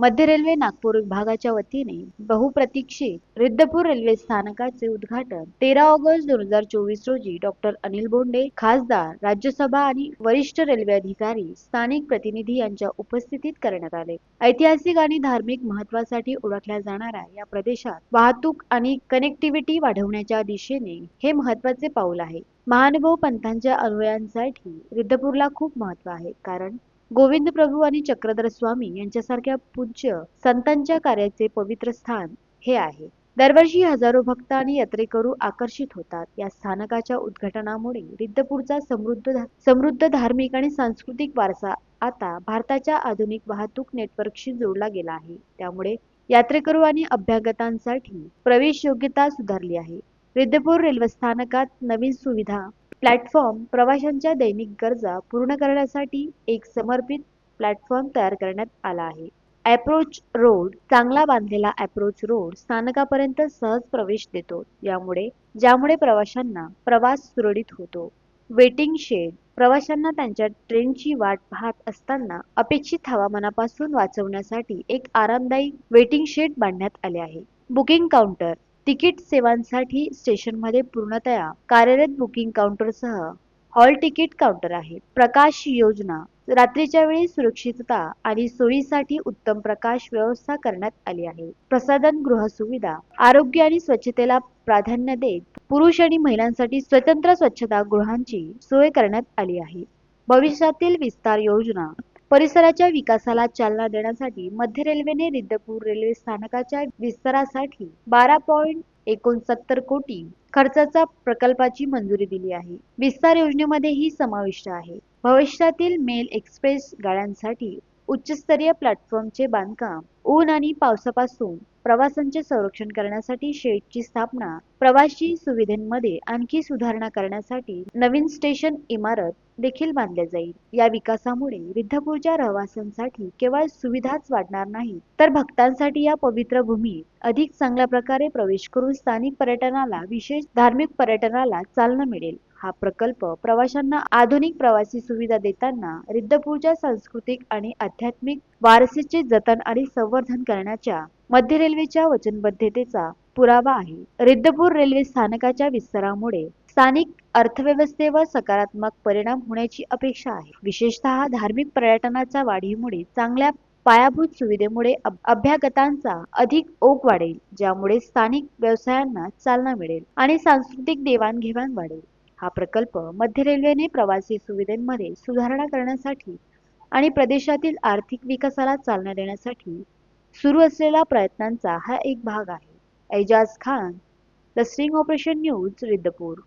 मध्य रेल्वे नागपूर विभागाच्या वतीने बहुप्रतीक्षित रिद्धपूर रेल्वे स्थानकाचे उद्घाटन तेरा ऑगस्ट दोन हजार चोवीस रोजी डॉक्टर अनिल बोंडे खासदार राज्यसभा आणि वरिष्ठ रेल्वे अधिकारी स्थानिक प्रतिनिधी यांच्या उपस्थितीत करण्यात आले. ऐतिहासिक आणि धार्मिक महत्वासाठी ओळखल्या जाणाऱ्या या प्रदेशात वाहतूक आणि कनेक्टिव्हिटी वाढवण्याच्या दिशेने हे महत्त्वाचे पाऊल आहे. महानुभव पंथांच्या अनुयायांसाठी रिद्धपूरला खूप महत्त्व आहे कारण गोविंद प्रभू आणि चक्रधर स्वामी यांच्यासारख्या पूज्य संतांच्या कार्याचे पवित्र स्थान हे आहे. दरवर्षी हजारो भक्त आणि यात्रेकरू आकर्षित होतात. या स्थानकाच्या उद्घाटनामुळे रिद्धपूरचा समृद्ध समृद्ध धार्मिक आणि सांस्कृतिक वारसा आता भारताच्या आधुनिक वाहतूक नेटवर्कशी जोडला गेला आहे. त्यामुळे यात्रेकरू आणि अभ्यागतांसाठी प्रवेश योग्यता सुधारली आहे. रिद्धपूर रेल्वे स्थानकात नवीन सुविधा प्लॅटफॉर्म प्रवाशांच्या दैनिक गरजा पूर्ण करण्यासाठी एक समर्पित प्लॅटफॉर्म तयार करण्यात आला आहे. अप्रोच रोड चांगला बांधलेला अप्रोच रोड स्थानकापर्यंत सहज प्रवेश देतो यामुळे ज्यामुळे प्रवाशांना प्रवास सुरळीत होतो. वेटिंग शेड प्रवाशांना त्यांच्या ट्रेनची वाट पाहत असताना अपेक्षित हवामानापासून वाचवण्यासाठी एक आरामदायी वेटिंग शेड बांधण्यात आले आहे. बुकिंग काउंटर तिकीट सेवांसाठी स्टेशनमध्ये पूर्णतया कार्यरत बुकिंग काउंटरसह हॉल तिकीट काउंटर आहे. प्रकाश योजना रात्रीच्या वेळी सुरक्षितता आणि सोयीसाठी उत्तम प्रकाश व्यवस्था करण्यात आली आहे. प्रसाधन गृह सुविधा आरोग्य आणि स्वच्छतेला प्राधान्य देत पुरुष आणि महिलांसाठी स्वतंत्र स्वच्छता गृहांची सोय करण्यात आली आहे. भविष्यातील विस्तार योजना परिसराच्या विकासाला चालना देण्यासाठी मध्य रेल्वेने रिद्धपूर रेल्वे स्थानकाच्या विस्तारासाठी बारा पॉईंट एकोणसत्तर कोटी खर्चाचा प्रकल्पाची मंजुरी दिली आहे. विस्तार योजनेमध्ये ही समाविष्ट आहे. भविष्यातील मेल एक्सप्रेस गाड्यांसाठी उच्चस्तरीय प्लॅटफॉर्मचे बांधकाम ऊन आणि पावसापासून प्रवासांचे संरक्षण करण्यासाठी शेडची स्थापना प्रवासी सुविधेमध्ये आणखी सुधारणा करण्यासाठी नवीन स्टेशन इमारत देखील बांधल्या जाईल. या विकासामुळे रिद्धपूरच्या रहिवाशांसाठी केवळ सुविधाच वाढणार नाही तर भक्तांसाठी या पवित्र भूमीत अधिक चांगल्या प्रकारे प्रवेश करून स्थानिक पर्यटनाला विशेष धार्मिक पर्यटनाला चालना मिळेल. हा प्रकल्प प्रवाशांना आधुनिक प्रवासी सुविधा देताना रिद्धपूरच्या सांस्कृतिक आणि आध्यात्मिक वारसेचे जतन आणि संवर्धन करण्याच्या मध्य रेल्वेच्या वचनबद्धतेचा पुरावा आहे. रिद्धपूर रेल्वे स्थानकाच्या विस्तारामुळे स्थानिक अर्थव्यवस्थेवर सकारात्मक परिणाम होण्याची अपेक्षा आहे. विशेषतः धार्मिक पर्यटनाच्या वाढीमुळे चांगल्या पायाभूत सुविधेमुळे अभ्यागतांचा अधिक ओघ वाढेल ज्यामुळे स्थानिक व्यवसायांना चालना मिळेल आणि सांस्कृतिक देवाणघेवाण वाढेल. हा प्रकल्प मध्य रेल्वेने प्रवासी सुविधेमध्ये सुधारणा करण्यासाठी आणि प्रदेशातील आर्थिक विकासाला चालना देण्यासाठी सुरू असलेल्या प्रयत्नांचा हा एक भाग आहे. Aijaz Khan the string operation news Riddhapur.